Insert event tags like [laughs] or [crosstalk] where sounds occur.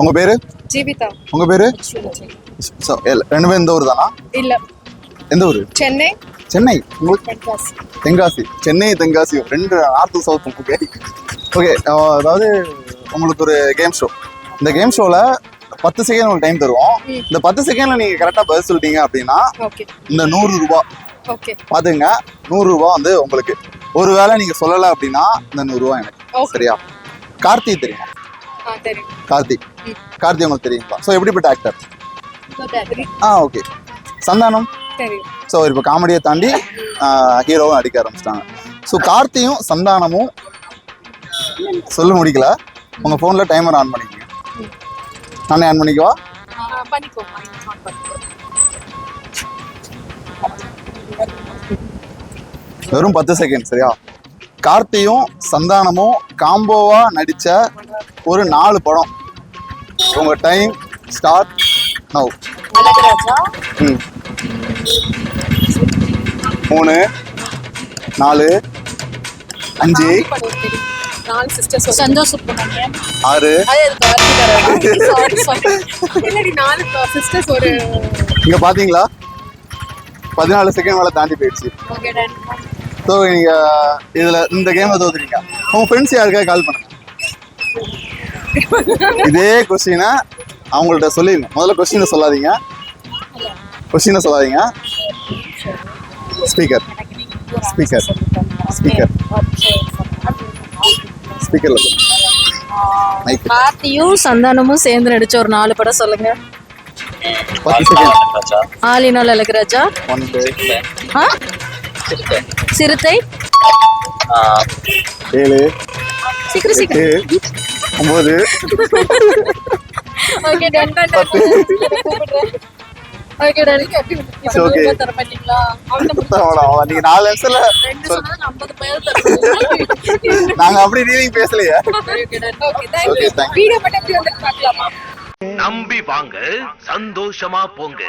உங்க பேரு? ஜீவிதா. உங்க பேரு? ரெண்டு பேரும் இந்த ஊர் தானா? இல்ல. எந்த ஊரு? சென்னை. சென்னை. உங்களுக்கு? தென்காசி. தென்காசி. சென்னை தென்காசி. ரெண்டு நார்த்து சவுத் ஓகே ஓகே அதாவது உங்களுக்கு ஒரு கேம் ஷோ இந்த கேம் ஷோல பத்து செகண்ட் உங்களுக்கு டைம் தருவோம். இந்த பத்து செகண்ட்ல நீங்க கரெக்டா பதில் சொல்லிட்டீங்க அப்படின்னா இந்த நூறு ரூபாய் பாத்துங்க நூறு ரூபாய் வந்து உங்களுக்கு. ஒருவேளை நீங்க சொல்லல அப்படின்னா இந்த நூறு ரூபாய் எனக்கு. சரியா? கார்த்தி தெரியும்? ஆ தெரியும் கார்த்தி ம். கார்த்தி உங்களுக்கு தெரியுங்களா? ஸோ எப்படிப்பட்ட ஆக்டர் ஆ ஓகே சந்தானம்? ஸோ இப்போ காமெடியை தாண்டி ஹீரோவும் நடிக்க ஆரம்பிச்சிட்டாங்க. ஸோ கார்த்தியும் சந்தானமும் சொல்ல முடிக்கல. உங்கள் ஃபோனில் டைமர் ஆன் பண்ணிக்கங்க. நானே ஆன் பண்ணிக்கவா? வெறும் பத்து செகண்ட் சரியா? கார்த்தியும் சந்தானமும் காம்போவா நடித்த ஒரு நாலு படம். உங்கள் டைம் ஸ்டார்ட் நவ் ம். மூணு நாலு அஞ்சு. ஆறு. [laughs] இங்க பாத்தீங்களா? பதினாலு செகண்ட் மேல தாண்டி போயிடுச்சு. ஸோ நீங்க இதுல இந்த கேம்ல தோத்துறீங்க உங்க ஃப்ரெண்ட்ஸ் யாருக்காவது கால் பண்ணுங்க. இதே கொஸ்டினை அவங்கள்ட்ட சொல்லிடுங்க முதல்ல கொஸ்டினை சொல்லாதீங்க. கொஸ்டினை சொல்லாதீங்க. ஸ்பீக்கர் ஸ்பீக்கர் ஸ்பீக்கர் ஸ்பீக்கர்ல கார்த்தியும் சந்தானமும் சேர்ந்து நடிச்ச ஒரு நாலு படம் சொல்லுங்க. All in all Azhagaraja one two ஆ? சிறுத்தை? ஏழு. சீக்கிரம் சீக்கிரம். ஒன்பது okay done done okay done. தர மாட்டீங்களா? [laughs] நீங்க நாலு நிமிஷத்துல ரெண்டு சொன்னா ஐம்பது பேர் தர நாங்க அப்படி டீலிங் பேசலையே. Okay done okay thank okay thank video மட்டும் எப்படி வந்து பார்க்கலாமா? நம்பி வாங்க சந்தோஷமா போங்க.